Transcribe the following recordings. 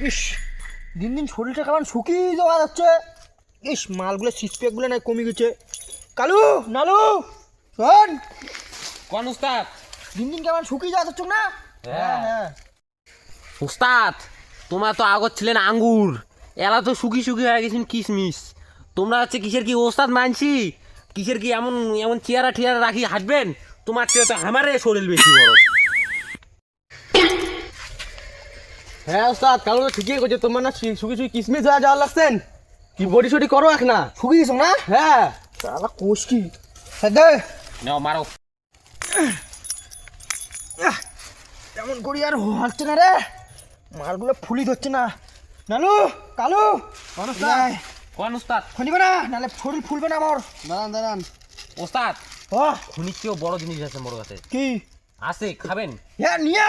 ইস দিন দিন শরীরটা কেমন শুকিয়ে যাওয়া যাচ্ছে। ইস মালগুলো সিক্স প্যাকগুলো না কমে গেছে। কালু নালু শোন। কোন উস্তাদ? দিন দিন কেমন শুকিয়ে যাওয়া যাচ্ছে না? হ্যাঁ। হ্যাঁ উস্তাদ তোমরা তো আগত ছিলেন আঙ্গুর। এলা তো শুকি শুকি হয়ে গেছেন কিশমিশ তোমরা হচ্ছে কিসের কি ওস্তাদ মানছি? কিসের কি এমন এমন চেয়ারা টিয়ারা রাখি হাঁটবেন? তোমার চেয়ে তো আমারে শরীর বেশি বড়। হ্যাঁ ওস্তাদ কালো ঠিকই করছে তোমার না শুকি শুকি কিসমিস হয়ে যাওয়ার লাগছেন কি বডি সডি করো এক না? শুকিয়ে গেছো না? হ্যাঁ। সালা কোষ কি? দে নাও মারো। তেমন করি আর হচ্ছে না রে। মালগুলো ফুলি ধরছে না। নালু কালু। উস্তাদ? কোন উস্তাদ খুলিবে না নাহলে শরীর ফুলবে না আমার। দাঁড়ান দাঁড়ান। ওস্তাদ ও। খুনির চেয়েও বড় জিনিস আছে মোর কাছে। কি? আছে খাবেন। হ্যাঁ নিয়ে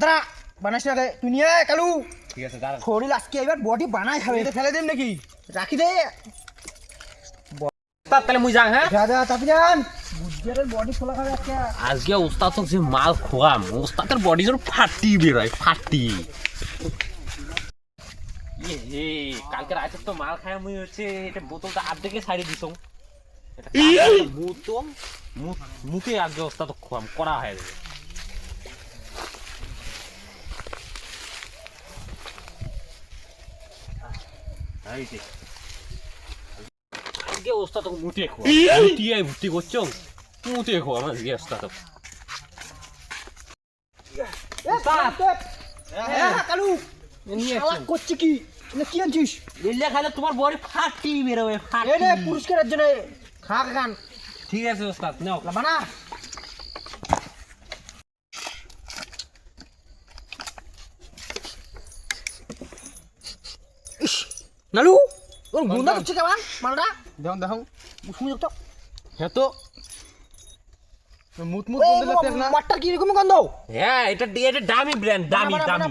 দাঁড়া। বানাইস না তুই নিয়ে আয় কালু ঠিক আছে শরীর আজকে এবার বডি বানাই খাবে এটা ফেলে দিন নাকি? রাখি দে। উস্তাদ তাহলে মুই যাং হ্যাঁ দাদা তাপি যান বডি খোলা খাবে আজকে। তো যে মাল খোয়াম ওস্তাদের বডি যেন ফাটি বেরোয় ফাটি। কালকে রাতে তো মাল খায় মুই হচ্ছে এটা বোতলটা আর্ধেকে ছাড়িয়ে দিছ। বোতল মু- মুখে আজকে ওস্তাদ খোয়াম করা হয়ে যাবে আজকে ওস্তাদ মুটে খোয়া। মুটিয়ে ভর্তি করছ? মুটে খোয়া আজকে ওস্তাদ হ্যাঁ কালু! করছে কি? না কি আনছিস? এলে খাইলে তোমার বডি ফাটি বেরোবে ফাটি। পুরস্কারের জন্য খা খান। ঠিক আছে ওস্তাদ নাও। বানা নালু? ওর গুন্ডা কেমন মালটা দেখুন দেখুন। শুনে তো হ্যাঁ তো। মুত মুত বলতে লাগছে না। কি রকম গন্ধ? হ্যাঁ এটা এটা দামি ব্র্যান্ড দামি দামি।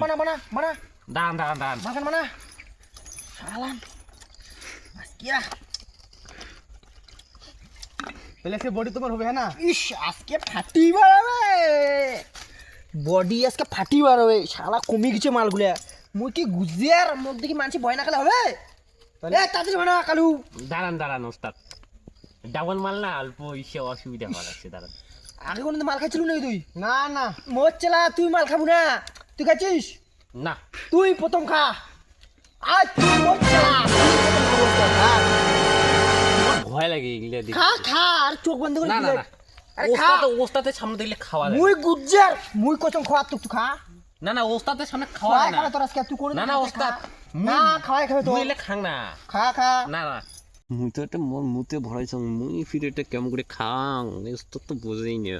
দান দান দান আজকিয়া তাহলে সে বডি তোমার হবে হ্যাঁ না? ইস আজকে ফাটি বাড়াবে। বডি আজকে ফাটি বাড়াবে। শালা কমে গেছে মালগুলা। মুই কি গুজিয়ার? মধ্যে কি মানছি ভয় না খেলে হবে? কালু। দাঁড়ান দাঁড়ান ওস্তাদ। ডাবল মাল না অল্প ইসে অসুবিধা হওয়া লাগছে দাঁড়ান। আগে কোনো মাল খাইছিল নাকি তুই? না না। মোর চেলা তুই মাল খাব না। তুই খাচ্ছিস না। তুই প্রথম খা। আজ তুই মোর চেলা। খা। ভয় লাগে এগুলো দেখে। খা খা আর চোখ বন্ধ করে না না আরে খা। ওস্তাদের সামনে দেখলে খাওয়া মুই গুজ্জার মুই কচম খাওয়া তুই খা। না না ওস্তাদের সামনে খাওয়া না। তোর আজকে তুই করে না না ওস্তাদ না খাওয়াই খাবে তো মুই এলে খাং না। খা খা। না না। মুই তো একটা মোর মুতে ভরাইছ মুই ফিরে এটা কেমন করে খাং ওস্তাদ তো বোঝেই না।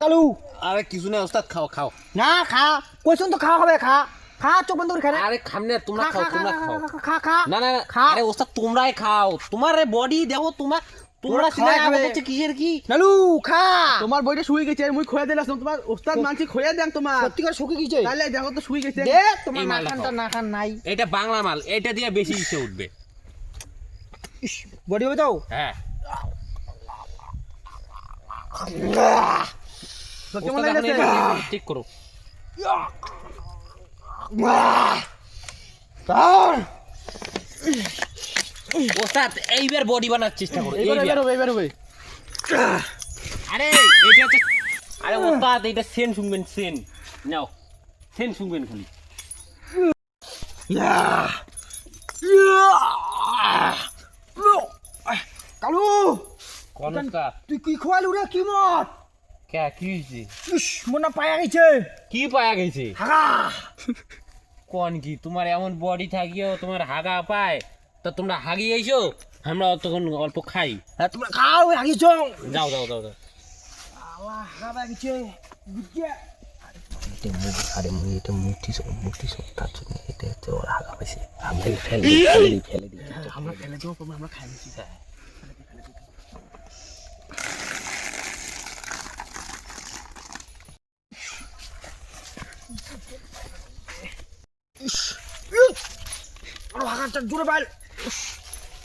কালু আরে কিছু না ওস্তাদ খাও খাও। না খা। কইছন তো খাওয়া হবে খা। খা চোখ বন্ধ করে খা আরে খাম না তোমরা খাও তোমরা খাও। খা, খা, না না। আরে ওস্তাদ তোমরাই খাও। তোমার বডি দেখো তোমার তোমরা তোমরা খাবে। খাবে কিসের কি? নালু খা। তোমার বইটা শুয়ে গেছে মুই খোয়া দিলাম তোমার ওস্তাদ মানছি খোয়া দেন তোমার। সত্যি করে শুকে গেছে তাহলে দেখো তো শুয়ে গেছে। দে তোমার এই না মালটা খানটা খাও। না খান নাই। এটা বাংলা মাল এটা দিয়ে বেশি ইসে উঠবে। বডি হবে তো? হ্যাঁ। ঠিক করো। ওস্তাদ এইবার বডি বানার চেষ্টা করো এইবার। এইবার হবে এবার হবে। আরে এটা হচ্ছে আরে ওস্তাদ এটা সেন শুনবেন সেন। নাও সেন শুনবেন খালি। কালু কোন ওস্তাদ তুই কি খোয়ালু রে কি মত? কে কি হয়েছে? ইস মনে পায়া গেছে। কি পায়া গেছে? হাগা। কোন কি তোমার এমন বডি থাকিও তোমার হাগা পায়। তো তোমরা হাগি আইছো? আমরা তখন অল্প খাই। হ্যাঁ তোমরা খাও হাগিছ যাও যাও যাও যাও। আমরা ফেলে দেবো খাই জোরে পাইল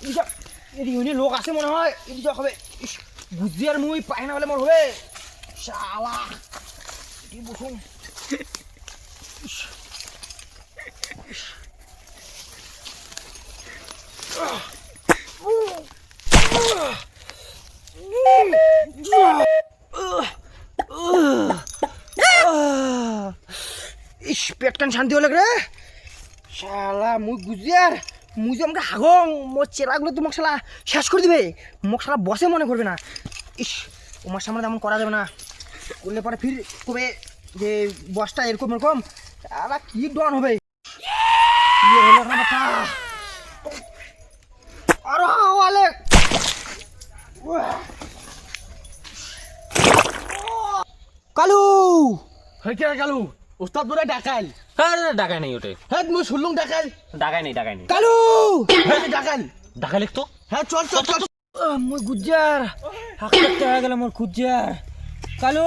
এইসব ইউনি লোক আছে মনে হয়। এই যা হবে বুঝি আর মুই পাই না বলে মোর হবে। শালা। এটি বসুন। ইস। পেট কান শান্তি হলে রে। শালা, মুই গুজিয়ার যে আমাকে হাগং, মোর চেরাগুলো তো শালা শেষ করে দিবে। মোক শালা বসে মনে করবে না। ইস, তোমার সামনে তেমন করা যাবে না। করলে পরে ফির কবে যে বসটা এরকম এরকম শালা কি ডন হবে? আরও হাওয়ালে। কালু! হয়ে কালু? ওস্তাদ বলে ডাকাল হ্যাঁ ডাকাই নেই ওটে। হ্যাঁ মুই শুনলুম ডাকাল ডাকাই নেই ডাকাই নেই। কালু! হ্যাঁ ডাকাল ডাকাই লিখ তো হ্যাঁ চল চল চল। মোর গুজ্জার হাঁকতে হয়ে গেল মোর গুজ্জার কালু!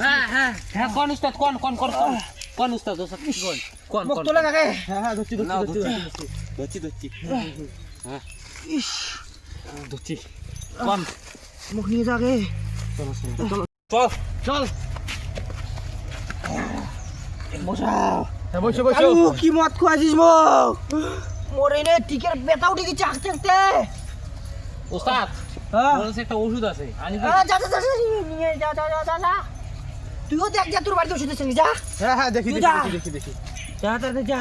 হ্যাঁ হ্যাঁ হ্যাঁ কোন উস্তাদ কোন কোন কোন কোন? কোন উস্তাদ উস্তাদ কোন? কোন মুখ কোন তোলে কাকে হ্যাঁ হ্যাঁ ধরছি ধরছি ধরছি। ধরছি। ধরছি ধরছি হ্যাঁ। ইস। ধরছি। কোন মুখ নিয়ে যাকে চল চল বসাও হ্যাঁ বসে বসে। কালু কি মত খুয়াছিস মোক মোর এনে টিকের বেতা উঠে গেছে আঁকতে আঁকতে উস্তাদ হ্যাঁ বলছে একটা ওষুধ আছে। আনি যা যা যা যা, নিয়ে যা যা যা যা যা। তুইও দেখ যা তোর বাড়িতে ওষুধ আছে যা। হ্যাঁ হ্যাঁ দেখি দেখি যা। দেখি, দেখি দেখি। যা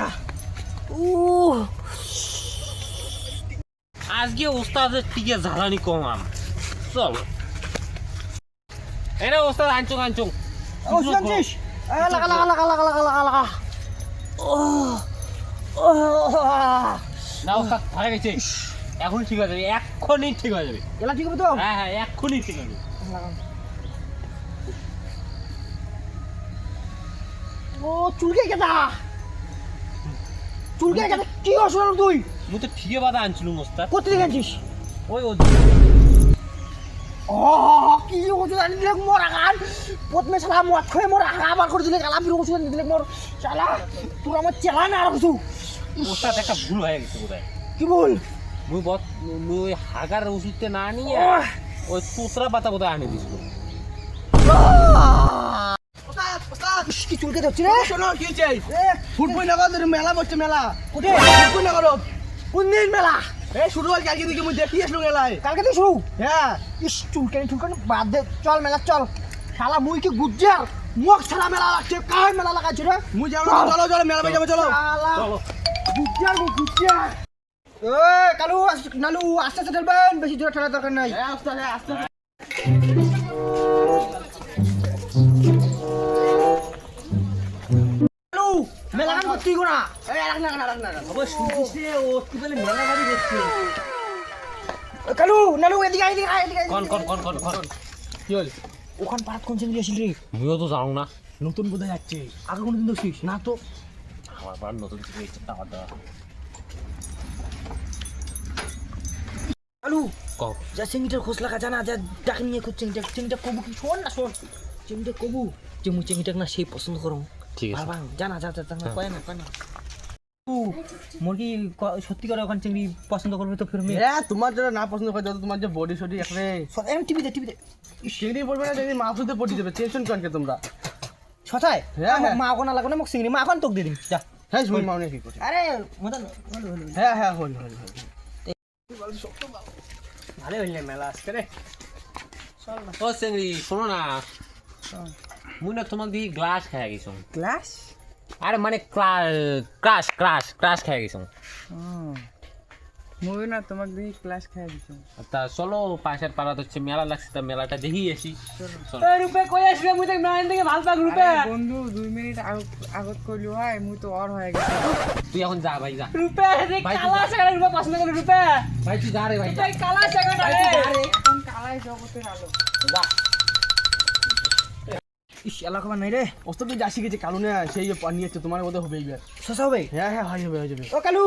আজকে ওস্তাদের টিকে জ্বালানি কমাম চল। এনে ওস্তাদ আনচুং আনচুং ওষুধ আনছিস? লাগা লাগা লাগা লাগা লাগা লাগা লাগা। ও ও না উস্তাদ ভালো গেছে। এখন ঠিক হয়ে যাবে এক্ষুনি ঠিক হয়ে যাবে। এলা ঠিক হবে তো? হ্যাঁ হ্যাঁ এক্ষুনি ঠিক যাবে। ও চুলকে কেদা চুলকে কেদা কি হলো তুই মুই তো ঠিকই বাদা আনছিলুম উস্তাদ কোথা থেকে আনছিস? ওই ও কি ওষুধ আনি দিলে মোর আগান প্রথমে শালা মদ খেয়ে মোর আগা আবার করে দিলে গালা ফিরে ওষুধ আনি দিলে মোর। শালা তোর আমার চেলা না আর কিছু উস্তাদ একটা ভুল হয়ে গেছে বোধহয়। কি বল মুই বত মুই ওই হাগার ওষুধটা না নিয়ে ওহ! ওই তুসরা পাতা বোধহয় আনে দিছিল ওস্তাদ ওস্তাদ কি চুলকে ধরছি রে? শোনো কি চাই এ, ফুটবল নগর মেলা বসছে মেলা। কোথায়? ফুটবল নগর। কোন দিন মেলা? এই শুরু হল কালকে দিকে মুই দেখি আসলো মেলায় কালকে তুই শুরু? হ্যাঁ। ইস চুলকানি চুলকানি বাদ দে চল মেলা চল। শালা মুই কি গুজ্জার মুখ ছাড়া মেলা লাগছে কার মেলা লাগাইছে রে? মুই যাব চলো চলো মেলা যাব চলো। চলো। গুজ্জার গো গুজ্জার এ কালু নালু আস্তে আস্তে ঠেলবেন বেশি জোরে ঠেলার দরকার নাই। আস্তে আস্তে। মেলা গান গো না। কালু নালু এদিকে এদিকে এদিকে কোন কোন কোন কোন কোন। কি হল? ওখান পারাত কোন রে? মুইও তো জানো না। নতুন বোধহয় যাচ্ছে। আগে কোনোদিন দেখছিস না তো? আমার বার নতুন কিছু হয়েছে টাকা দেওয়া। কও যা চেঙ্গিটার খোঁজ লাগা জানা যা ডাকে নিয়ে খুব চেঙ্গিটা চেঙ্গিটা কবু কি? শোন না শোন। চেঙ্গিটা কবু। যে মুই চেঙ্গিটাকে না সেই পছন্দ করো ঠিক আছে। জানা যা যা যা কয় না কয় না। ও, মোর কি ক- সত্যি করে ওখান চেঙ্গি পছন্দ করবে তো ফিরবে? হ্যাঁ তোমার যেটা না পছন্দ করে যত তোমার যে বডি সডি একরে টিভিতে টিভিতে। চিংড়ি পড়বে না চিংড়ি মাছ হতে পড়ে যাবে টেনশন কনকে তোমরা? সথায় হ্যাঁ, হ্যাঁ। মা ওখানে লাগবে না মোক চিংড়ি মা এখন তোক দিয়ে দিম যা। হ্যাঁ শুন মাউনে কি করছে? আরে মদন হলো হলো হ্যাঁ হ্যাঁ হল হল হল ভালো হইলে মেলা আজকে রে। ও চেংড়ি শোনো না। মুই না তোমার দিয়ে গ্লাস খাই গেছো। ক্লাস আরে মানে ক্রাশ ক্রাশ ক্রাশ খাই গেছো। মুই না তোমাকে দিয়ে ক্লাস খাই দিছো। তা চলো পাশের পাড়াতে হচ্ছে মেলা লাগছে তা মেলাটা দেখি আসি। চলো। রূপে কই আসবে? মুই তো নয়ন থেকে ভালো পাক রূপে। বন্ধু দুই মিনিট আগত কইলো হয় মুই তো অর হয়ে গেছে। তুই এখন যা ভাই যা। রূপে রে কালা সাগর রূপে পছন্দ করে রূপে। ভাই তুই যা রে ভাই তুই কালা সাগর রে রে। এখন কালাই জগতের আলো। যা। ইস এলাকা নাই রে। ওস্তাদ তো যা শিখেছে কালু না সেই যে নিয়েছে তোমার বোধহয় হবে এইবার শশা হবে? হ্যাঁ হ্যাঁ হয়ে যাবে হয়ে যাবে ও কালু!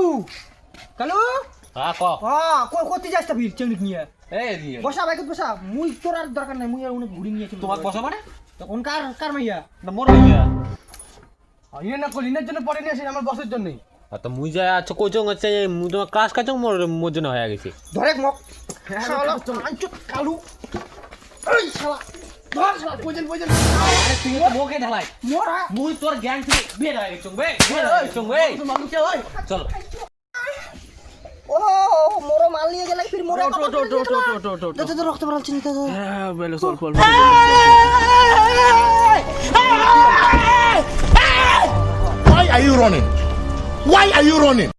কালু! হ্যাঁ ক? হ্যাঁ কই করতে যাস তা ভিড় চেংড়ি নিয়ে। এই বসা বাইকে বসা। মুই তোর আর দরকার নাই মুই আর উনি ঘুরি নিয়েছি তোমার বসা মানে? তখন কার কার মাইয়া? না মোর হইয়া ইয়ে না কলিনের জন্য পরে নিয়ে আসি আমার বসের জন্যই। আর তো মুই যা কোচং হচ্ছে মুই তোমার ক্লাস কাচং মোর মোর জন্য হয়ে গেছে। ধরে মক। শালা কালু। এই শালা। ধর শালা বুঝেন বুঝেন আরে তুই তো মোকে ঢালাই মোরা মুই তোর গ্যাং থেকে হয়ে বে বের হয়ে গেছং বে মানুষকে ওই চলো ও মোরো মাল নিয়ে গেলাই ফির মোরা ওটো, ওটো, ওটো, ওটো, ওটো। তো তো রক্ত বেরালছে না তো হ্যাঁ বেলো চল চল running? Why are you running?